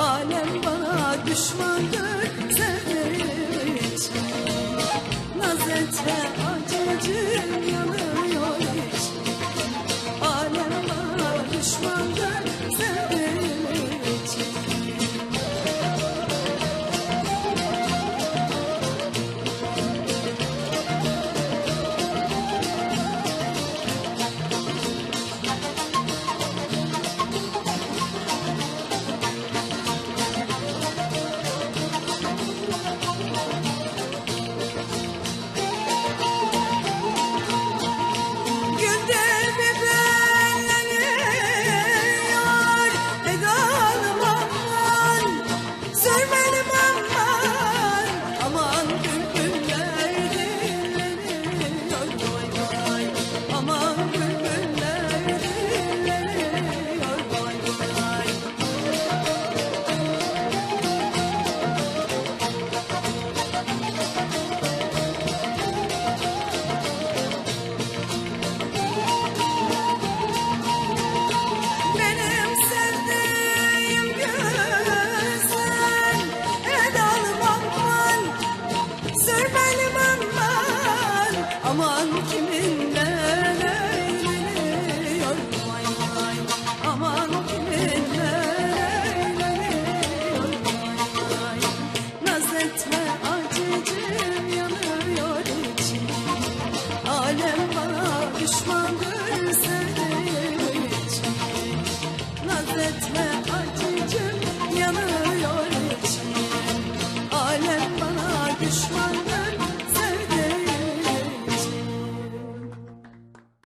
Alem bana düşmandır sevdiğim için Naz etme acıcım ya Aman kiminle eğleniyor? Vay vay Aman kiminle eğleniyor? Vay vay Naz etme acıcım yanıyor içim. Alem bana düşmandır sevdiğim için. Naz yanıyor içim. Alem bana düşmandır